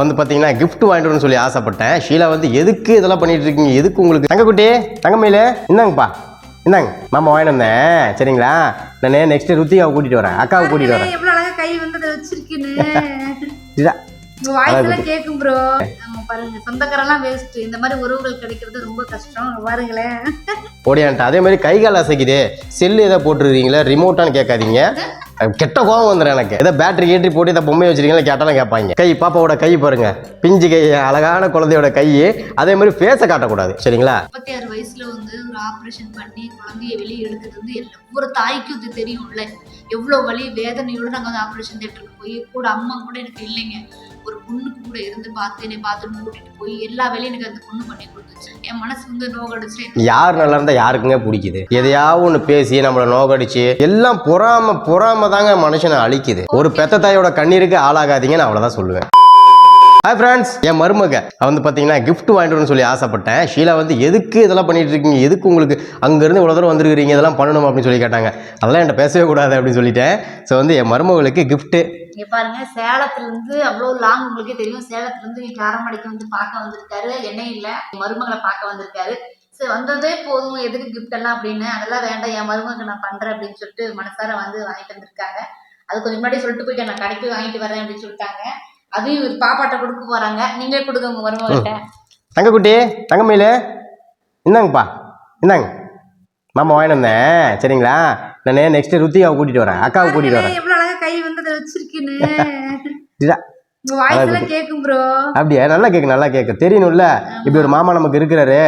வந்து பார்த்தீங்கன்னா gift வாங்கிட்டு சொல்லி ஆசைப்பட்டேன். ஷீலா வந்து எதுக்கு இதெல்லாம் பண்ணிட்டு இருக்கீங்க? எதுக்கு உங்களுக்கு? தங்கக்குட்டி தங்கமயில இந்தாங்கப்பா. இந்தாங்க. மாமா வாங்கிட்டு வந்தேன். சரிங்களா? நான் நெக்ஸ்ட் ருத்திகாவை கூட்டிட்டு வரேன். அக்காவை கூட்டிட்டு வரேன். எவ்வளவு அழகா கை வந்து அதை வச்சிருக்கீன்னு இதுதான் உங்க வாய்ஸ் எல்லாம் கேக்கும் ப்ரோ பாருங்க. சொந்தக்காரெல்லாம் வேஸ்ட் இந்த மாதிரி உறவுகள் கிடைக்கிறது ரொம்ப கஷ்டம். பாருங்களேன். ஓடியான்ட்டு. அதே மாதிரி கை கால் அசைக்குது. செல்லு எதை போட்டுருக்கீங்களா? ரிமோட்டான்னு கேட்காதீங்க. கெட்ட கோவம் வந்துடும் எனக்கு. ஏதோ பேட்டரி ஏற்றி போட்டு இதை பொம்மை வச்சிருக்கீங்களா கேட்டாலும் கேட்பாங்க. கை பாப்பாவோட கை பாருங்க. பிஞ்சு கை அழகான குழந்தையோட கை. அதே மாதிரி ஃபேஸை காட்டக்கூடாது. சரிங்களா? முப்பத்தி ஆறு வயசுல வந்து ஒரு ஆப்ரேஷன் பண்ணி குழந்தைய வெளியே எடுக்கிறது வந்து ஒவ்வொரு தாய்க்கும் இது தெரியும்ல. எவ்வளோ வலி வேதனையோடு நாங்கள் வந்து ஆப்ரேஷன் தேட்டருக்கு போய் கூட அம்மா கூட எனக்கு இல்லைங்க. ஒரு பொண்ணுக்கு கூட இருந்து பார்த்து என்னை பார்த்து கூட்டிட்டு போய் எல்லா வேலையும் எனக்கு அந்த பொண்ணு பண்ணி கொடுத்துச்சு என் மனசு வந்து நோகடிச்சு யார் நல்லா இருந்தால் யாருக்குங்க பிடிக்குது. எதையாவது ஒன்று பேசி நம்மளை நோகடிச்சு எல்லாம் பொறாம பொறாம தாங்க மனுஷனை அழிக்குது. ஒரு பெத்த தாயோட கண்ணீருக்கு ஆளாகாதீங்க நான் அவ்வளோதான் சொல்லுவேன். ஹாய் ஃப்ரெண்ட்ஸ் என் மருமக. வந்து பார்த்தீங்கன்னா gift வாங்கிட்டு சொல்லி ஆசைப்பட்டேன். ஷீலா வந்து எதுக்கு இதெல்லாம் பண்ணிட்டு இருக்கீங்க? எதுக்கு உங்களுக்கு அங்கேருந்து இவ்வளோ தூரம் வந்துருக்கிறீங்க? இதெல்லாம் பண்ணணும் அப்படின்னு சொல்லி கேட்டாங்க. அதெல்லாம் என்கிட்ட பேசவே கூடாது அப்படின்னு சொல்லிட்டேன். ஸோ வந்து என் மருமகளுக்கு gift இங்க பாருங்க சேலத்துல இருந்து அவ்வளவு லாங் உங்களுக்கே தெரியும். சேலத்துல இருந்து இங்க காரமடைக்கு வந்து பார்க்க வந்திருக்காரு. என்ன இல்ல மருமகளை பார்க்க வந்திருக்காரு. சரி வந்ததே போதும். எதுக்கு கிஃப்ட் எல்லாம் அப்படின்னு அதெல்லாம் வேண்டாம். என் மருமகளுக்கு நான் பண்றேன் அப்படின்னு சொல்லிட்டு மனசார வந்து வாங்கிட்டு வந்திருக்காங்க. அது கொஞ்சம் முன்னாடி சொல்லிட்டு போயிட்டு நான் கடைக்கு வாங்கிட்டு வரேன் அப்படின்னு சொல்லிட்டாங்க. அதையும் பாப்பாட்ட கொடுக்க போறாங்க. நீங்களே கொடுங்க உங்க மருமகிட்ட தங்கக்குட்டி தங்கமயில. இந்தாங்கப்பா. இந்தாங்க. மாமா வாங்கிட்டு வந்தேன். சரிங்களா? நான் நெக்ஸ்ட் ருத்திகாவை கூட்டிட்டு வரேன். அக்காவை கூட்டிட்டு வரேன். கை வந்து அதை வச்சிருக்கீன்னு அப்படியா? நல்லா கேட்கு நல்லா கேட்கு தெரியணும்ல இப்படி ஒரு மாமா நமக்கு இருக்கிறாரு.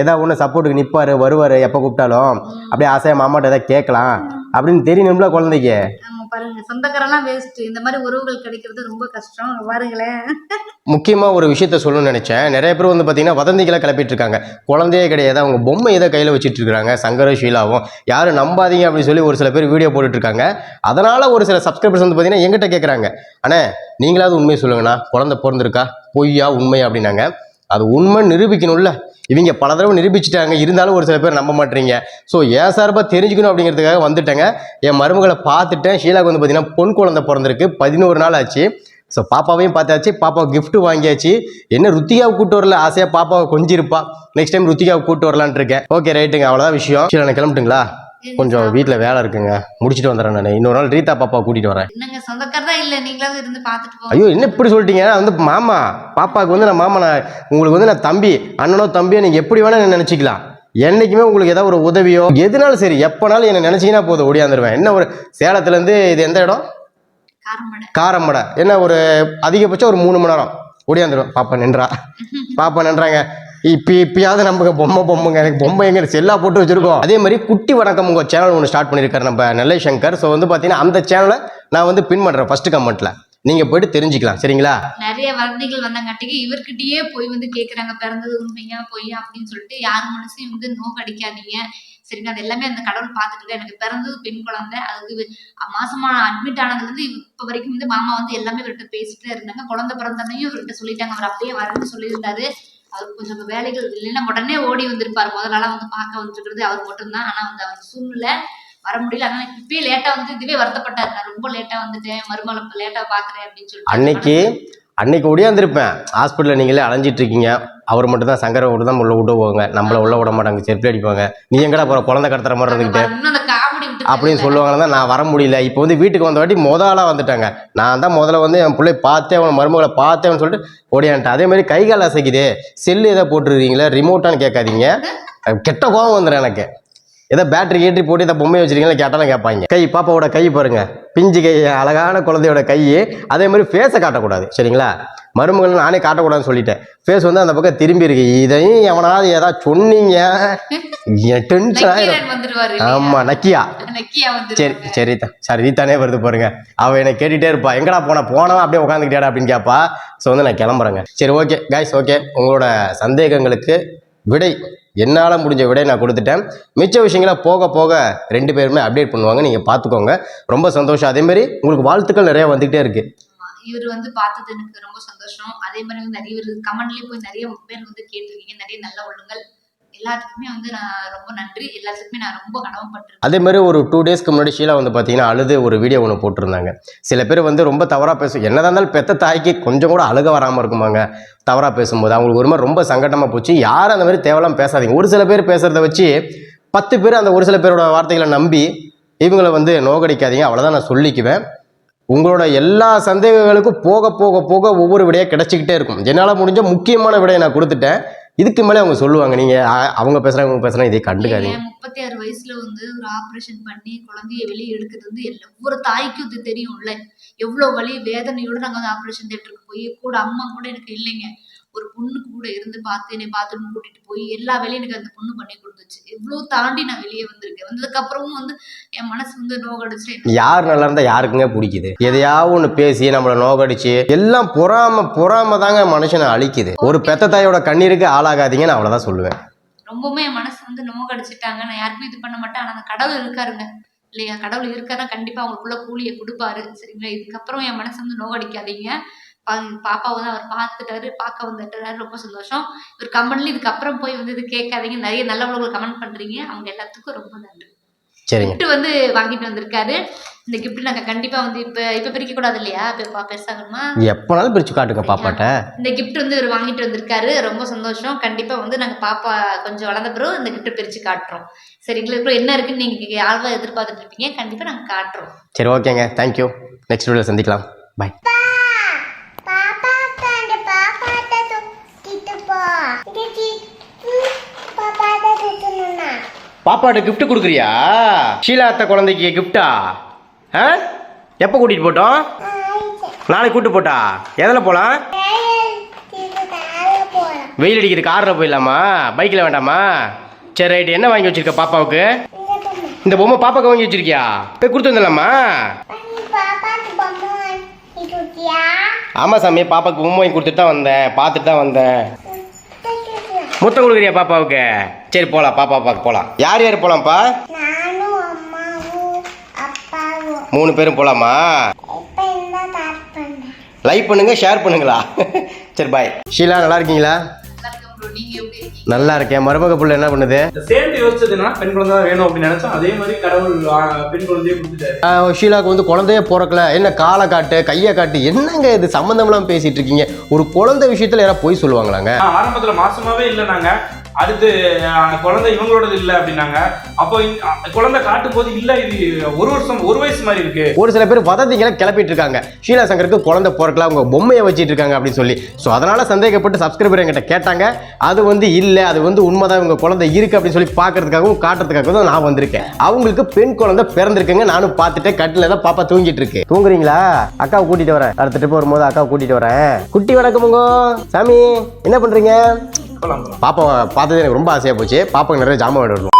ஏதாவது ஒன்று சப்போர்ட்டுக்கு நிற்பாரு வருவார் எப்போ கூப்பிட்டாலும். அப்படியே ஆசையாக மாமாட்ட ஏதாவது கேட்கலாம் அப்படின்னு தெரியணும்ல குழந்தைக்கு. பாருங்க சொந்தக்காரெல்லாம் வேஸ்ட் இந்த மாதிரி உறவுகள் கிடைக்கிறது ரொம்ப கஷ்டம். பாருங்களேன் முக்கியமாக ஒரு விஷயத்த சொல்லணும்னு நினச்சேன். நிறைய பேர் வந்து பார்த்தீங்கன்னா வதந்திகளை கிளப்பிட்டு இருக்காங்க. குழந்தையே கிடையாது. அவங்க பொம்மை இதை கையில் வச்சுட்டு இருக்காங்க சங்கர ஷீலாவும். யாரும் நம்பாதீங்க அப்படின்னு சொல்லி ஒரு சில பேர் வீடியோ போட்டுட்டு இருக்காங்க. அதனால் ஒரு சில சப்ஸ்கிரைபர்ஸ் வந்து பார்த்தீங்கன்னா எங்கிட்ட கேட்குறாங்க அண்ணே நீங்களாவது உண்மையை சொல்லுங்கண்ணா. குழந்தை பிறந்திருக்கா? பொய்யா உண்மை அப்படின்னாங்க. அது உண்மை நிரூபிக்கணும்ல. இவங்க பல தடவை நிரூபிச்சிட்டாங்க. இருந்தாலும் ஒரு சில பேர் நம்ப மாட்டீங்க. ஸோ ஏன் சார்பாக தெரிஞ்சுக்கணும் அப்படிங்கிறதுக்காக வந்துட்டேங்க. என் மருமகளை பார்த்துட்டேன். ஷீலாக்கு வந்து பார்த்தீங்கன்னா பொன் குழந்தை பிறந்திருக்கு. பதினோரு நாள் ஆச்சு. ஸோ பாப்பாவையும் பார்த்தாச்சு. பாப்பா gift வாங்கியாச்சு. என்ன ருத்திகாவை கூட்டு வரல? ஆசையாக பாப்பாவை கொஞ்சிருப்பா. நெக்ஸ்ட் டைம் ருத்திகாவை கூட்டு வரலான்ட்டு இருக்கேன். ஓகே ரைட்டுங்க அவ்வளோதான் விஷயம். ஷீலா கிளம்பிட்டுங்களா கிளம்பட்டுங்களா? கொஞ்சம் வீட்டில் வேலை இருக்குங்க. முடிச்சுட்டு வந்துடுறேன் நான். இன்னொரு நாள் ரீதா பாப்பாவை கூட்டிகிட்டு வரேன். என்னங்க சொந்தக்கார தான் இல்ல? நீங்களாவது இருந்து பாத்துட்டு போங்க. ஐயோ என்ன இப்படி சொல்லிட்டீங்க? நான் வந்து மாமா பாப்பாவுக்கு வந்து நான் மாமா நான் உங்களுக்கு வந்து நான் தம்பி அண்ணனோ தம்பியோ நீங்கள் எப்படி வேணால் நினச்சிக்கலாம். என்னைக்குமே உங்களுக்கு ஏதாவது ஒரு உதவியோ எதுனாலும் சரி எப்போனாலும் என்ன நினச்சிங்கன்னா போதும் ஓடியாந்துருவேன் என்ன ஒரு சேலத்துலேருந்து இது எந்த இடம்? காரமடை. என்ன ஒரு அதிகபட்சம் ஒரு மூணு மணி நேரம். ஓடியாந்துருவேன் பாப்பா நின்றா. பாப்பா நின்றாங்க. இப்போ இப்பயாவது நமக்கு பொம்மை பொம்மைங்க எனக்கு பொம்மை எங்க செல்லா போட்டு வச்சிருக்கோம். அதே மாதிரி குட்டி வணக்கம் உங்கள் சேனல் ஒன்று ஸ்டார்ட் பண்ணியிருக்காரு நம்ம நெல்லை சங்கர். ஸோ வந்து பார்த்தீங்கன்னா அந்த சேனலை நான் வந்து பின் பண்ணுறேன் ஃபர்ஸ்ட் கமெண்ட்டில் நீங்கள் போயிட்டு தெரிஞ்சுக்கலாம் சரிங்களா? நிறைய வதந்திகள் வந்தங்காட்டிக்கு இவர்கிட்டயே போய் வந்து கேக்குறாங்க. பிறந்தது உண்மையா பொய்யா அப்படின்னு சொல்லிட்டு யார் மனசையும் வந்து நோக்கடிக்காதீங்க. சரிங்க அது எல்லாமே அந்த கடவுள் பார்த்துட்டு எனக்கு பிறந்தது பெண் குழந்தை. அது மாசமா அட்மிட் ஆனதுலேருந்து இப்போ வரைக்கும் வந்து மாமா வந்து எல்லாமே இவர்கிட்ட பேசிட்டே இருந்தாங்க. குழந்தை பிறந்தனையும் இவர்கிட்ட சொல்லிட்டாங்க. அவர் அப்படியே வரேன்னு சொல்லியிருந்தாரு. அவருக்கு கொஞ்சம் வேலைகள் இல்லைன்னா உடனே ஓடி வந்திருப்பாரு. முதலாளா வந்து பார்க்க வந்துருக்கிறது அவர் மட்டும்தான். ஆனா வந்து அவர் சூழ்நிலை வர முடியல. அதனால இப்பயே லேட்டா வந்து இதுவே வருத்தப்பட்டாரு. நான் ரொம்ப லேட்டா வந்துட்டேன். மருமகளை லேட்டா பாக்குறேன் அப்படின்னு சொல்லிட்டு அன்னைக்கு அன்னைக்கு ஒடியாந்துருப்பேன். ஹாஸ்பிட்டலில் நீங்களே அலைஞ்சிட்டு இருக்கீங்க. அவர் மட்டும் தான் சங்கரை விட்டு தான் உள்ள விட்டு போவாங்க. நம்மள உள்ள விட மாட்டாங்க. செருப்பு அடிப்பாங்க. நீ எங்கடா போகிற குழந்தை கடத்துற மாதிரி இருந்துக்கிட்டு அப்படின்னு சொல்லுவாங்க தான் நான் வர முடியல. இப்போ வந்து வீட்டுக்கு வந்த வாட்டி முத ஆளாக வந்துட்டாங்க. நான் தான் முதல்ல வந்து என் பிள்ளை பார்த்தேன் அவன் மருமகளை பார்த்தேன்னு சொல்லிட்டு ஓடியான்ட்டேன் அதே மாதிரி கை கால் அசைக்குது. செல்லு எதை போட்டுருக்கீங்களா? ரிமோட்டான்னு கேட்காதீங்க. கெட்ட கோவம் வந்துடும் எனக்கு. ஏதோ பேட்டரி கேட்டரி போட்டு இதை பொம்மை வச்சிருக்கீங்களா கேட்டாலும் கேட்பாங்க. கை பாப்பாவோட கை பாருங்க. பிஞ்சு கை அழகான குழந்தையோட கை அதே மாதிரி ஃபேஸை காட்டக்கூடாது. சரிங்களா? மருமகள் நானே காட்டக்கூடாதுன்னு சொல்லிட்டேன். ஃபேஸ் வந்து அந்த பக்கம் திரும்பி இருக்கு. இதையும் எவனாவது ஏதாவது சொன்னீங்க? டென்ஷன் வந்துருவாரு ஆமா நக்கியா. சரி சரி தான் சார் ரீத்தானே வருது பாருங்க. அவ என்னை கேட்டுட்டே இருப்பா. எங்கடா போன? போனவன் அப்படியே உட்காந்துக்கிட்டேடா அப்படின்னு கேட்பா ஸோ வந்து நான் கிளம்புறேங்க. சரி ஓகே கைஸ் ஓகே உங்களோட சந்தேகங்களுக்கு விடை என்னால் முடிஞ்ச விடை நான் கொடுத்துட்டேன். மிச்ச விஷயங்களை போக போக ரெண்டு பேருமே அப்டேட் பண்ணுவாங்க. நீங்கள் பார்த்துக்கோங்க. ரொம்ப சந்தோஷம். அதே மாதிரி உங்களுக்கு வாழ்த்துக்கள் நிறைய வந்துகிட்டே இருக்கு. இவர் வந்து பார்த்தது எனக்கு ரொம்ப சந்தோஷம். அதே மாதிரி வந்து நிறைய பேர் கமெண்ட்லயே போய் நிறைய பேர் வந்து கேட்டிருக்கீங்க. நிறைய நல்ல உள்ளங்கள். எல்லாத்துக்குமே வந்து நான் ரொம்ப நன்றி. எல்லாத்துக்குமே நான் ரொம்ப கடமைப்பட்டிருக்கேன். அதே மாதிரி ஒரு டூ டேஸ்க்கு முன்னாடி ஷீலா வந்து பார்த்தீங்கன்னா அழுது ஒரு வீடியோ ஒன்று போட்டிருந்தாங்க. சில பேர் வந்து ரொம்ப தவறாக பேசும் என்னதான் இருந்தாலும் பெத்த தாய்க்கு கொஞ்சம் கூட அழுக வராமல் இருக்குமாங்க. தவறாக பேசும்போது அவங்களுக்கு ஒரு மாதிரி ரொம்ப சங்கடமாக போச்சு. யாரும் அந்த மாதிரி தேவையில்லாம பேசாதீங்க. ஒரு சில பேர் பேசுகிறத வச்சு பத்து பேர் அந்த ஒரு சில பேரோட வார்த்தைகளை நம்பி இவங்களை வந்து நோகடிக்காதீங்க அவ்வளோதான் நான் சொல்லிக்குவேன். உங்களோட எல்லா சந்தேகங்களுக்கும் போக போக போக ஒவ்வொரு விடையாக கிடச்சிக்கிட்டே இருக்கும். என்னால் முடிஞ்ச முக்கியமான விடையை நான் கொடுத்துட்டேன். இதுக்கு மேலே அவங்க சொல்லுவாங்க. நீங்கள் அவங்க பேசுகிறாங்க அவங்க பேசுகிறாங்க இதை கண்டுக்காதீங்க. முப்பத்தி ஆறு வயசுல வந்து ஒரு ஆப்ரேஷன் பண்ணி குழந்தைய வெளியே எடுக்கிறது வந்து ஒவ்வொரு தாய்க்கும் இது தெரியும்ல. எவ்வளோ வழி வேதனையோடு நாங்கள் வந்து ஆப்ரேஷன் தேட்டருக்கு போய் கூட அம்மா கூட எனக்கு இல்லைங்க. ஒரு பொண்ணுக்கு கூட இருந்து பார்த்து என்னை பாத்ரூம் கூட்டிட்டு போய் எல்லா வேலையும் எனக்கு அந்த பொண்ணு பண்ணி கொடுத்துச்சு. எவ்வளவு தாண்டி நான் வெளியே வந்திருக்கேன். வந்ததுக்கு அப்புறமும் வந்து என் மனசு வந்து நோகடிச்சு யார் நல்லா இருந்தால் யாருக்குங்க பிடிக்குது? எதையாவது ஒன்று பேசி நம்மளை நோகடிச்சு எல்லாம் பொறாம பொறாம தாங்க மனுஷனை அழிக்குது. ஒரு பெத்த தாயோட கண்ணீருக்கு ஆளாகாதீங்க நான் அவ்வளோதான் சொல்லுவேன். ரொம்பவுமே என் மனசு வந்து நோகடிச்சிட்டாங்க நான் யாருக்கும் இது பண்ண மாட்டேன். ஆனா அந்த கடவுள் இருக்காருங்க. இல்லையா? கடவுள் இருக்காருன்னா கண்டிப்பா அவங்களுக்குள்ள கூலியை கொடுப்பாரு. சரிங்களா? இதுக்கப்புறம் என் மனசு வந்து நோகடிக்காதீங்க பா- பாப்பாவை வந்து அவர் பார்த்துட்டாரு பார்க்க வந்துட்டாரு. ரொம்ப சந்தோஷம். இவர் கமெண்ட்ல இதுக்கப்புறம் போய் வந்து இது கேட்காதீங்க. நிறைய நல்லவங்களுக்கு கமெண்ட் பண்றீங்க. அவங்க எல்லாத்துக்கும் ரொம்ப நன்றி. கிஃப்ட் வந்து வாங்கிட்டு வந்திருக்காரு. இந்த கிஃப்ட் நாங்க கண்டிப்பா வந்து இப்ப இப்ப பிரிக்க கூடாது இல்லையா? இப்ப பெருசாகணுமா எப்போனாலும் பிரித்து காட்டுங்க பாப்பாட்ட. இந்த கிஃப்ட் வந்து இவர் வாங்கிட்டு வந்திருக்காரு. ரொம்ப சந்தோஷம். கண்டிப்பா வந்து நாங்க பாப்பா கொஞ்சம் வளர்ந்த பிறகு இந்த கிஃப்ட் பிரிச்சு காட்டுறோம். சரிங்களா? இப்போ என்ன இருக்குன்னு நீங்க ஆழ்வா எதிர்பார்த்துட்டு இருப்பீங்க. கண்டிப்பா நாங்க காட்டுறோம். சரி ஓகேங்க. தேங்க்யூ நெக்ஸ்ட் வீடியோவில் சந்திக்கலாம். பாய் பாப்பாக்கு அந்த பாப்பாட்ட தூக்கிட்டு போ இது சித்து பாப்பாட்ட தூக்கணும்னா பாப்பாட்ட கிஃப்ட் கொடுக்குறியா? ஷீலா அத்தை குழந்தைக்கு கிஃப்டா ஆ? எப்போ கூட்டிகிட்டு போட்டோம்? நாளைக்கு கூட்டு போட்டா? எதில் போகலாம் வெயில் அடிக்கிற காரில் போயிடலாமா? பைக்கில் வேண்டாமா? சரி ரைட்டு என்ன வாங்கி வச்சிருக்க பாப்பாவுக்கு? இந்த பொம்மை பாப்பாவுக்கு வாங்கி வச்சிருக்கியா? போய் கொடுத்து வந்துடலாமா? ஆமாம் சாமி பாப்பாவுக்கு பொம்மை வாங்கி கொடுத்துட்டு தான் வந்தேன் பார்த்துட்டு தான் வந்தேன். முத்தம் கொடுக்குறியா பாப்பாவுக்கு? சரி போகலாம் பாப்பா பார்க்க போகலாம் யார் யார் போகலாம்ப்பா நானும் அம்மாவும் அப்பாவும். மூணு பேரும் போகலாமா லைக் பண்ணுங்க ஷேர் பண்ணுங்களா? சரி பாய் ஷீலா நல்லா இருக்கீங்களா? நல்லா இருக்கேன். bro. நீங்க எப்படி இருக்கீங்க நல்லா இருக்கேன் மருமக புள்ள என்ன பண்ணுது? சேர்ந்து யோசிச்சது என்னன்னா பெண் குழந்தை வேணும் அப்படின்னு நினைச்சோம் அதே மாதிரி கடவுள் பெண் குழந்தையே கொடுத்துட்டாரு. ஷீலாக்கு வந்து குழந்தைய பிறக்கல. என்ன காலை காட்டு கையை காட்டு என்னங்க இது? சம்மந்தம்லாம் பேசிட்டு இருக்கீங்க. ஒரு குழந்தை விஷயத்துல யாராவது போய் சொல்லுவாங்களாங்க? ஆரம்பத்துல மாசமாவே இல்லை நாங்க. அடுத்து குழந்தை இவங்களோடது இல்லை அப்படின்னாங்க. அப்போ குழந்தை காட்டும் போது இல்ல இது ஒரு வருஷம் ஒரு வயசு மாதிரி இருக்கு. ஒரு சில பேர் வதந்திகளை கிளப்பிட்டு இருக்காங்க. ஷீலா சங்கருக்கு குழந்தை பிறக்கல அவங்க பொம்மையை வச்சிட்டு இருக்காங்க அப்படின்னு சொல்லி. ஸோ அதனால சந்தேகப்பட்டு சப்ஸ்கிரைபர் என்கிட்ட கேட்டாங்க. அது வந்து இல்லை அது வந்து உண்மைதான் இவங்க குழந்தை இருக்கு அப்படின்னு சொல்லி பார்க்கறதுக்காகவும் காட்டுறதுக்காகவும் தான் நான் வந்திருக்கேன். அவங்களுக்கு பெண் குழந்தை பிறந்திருக்குங்க நானும் பார்த்துட்டு கட்டில தான் பாப்பா தூங்கிட்டு இருக்கு. தூங்குறீங்களா? அக்காவை கூட்டிட்டு வரேன். அடுத்த ட்ரிப் வரும்போது அக்காவை கூட்டிட்டு வரேன். குட்டி வணக்கமுங்க. சாமி என்ன பண்றீங்க? போலாம் பார்த்ததே பார்த்தது எனக்கு ரொம்ப ஆசையாக போச்சு. பாப்பாவுக்கு நிறைய ஜாமான் வேணும்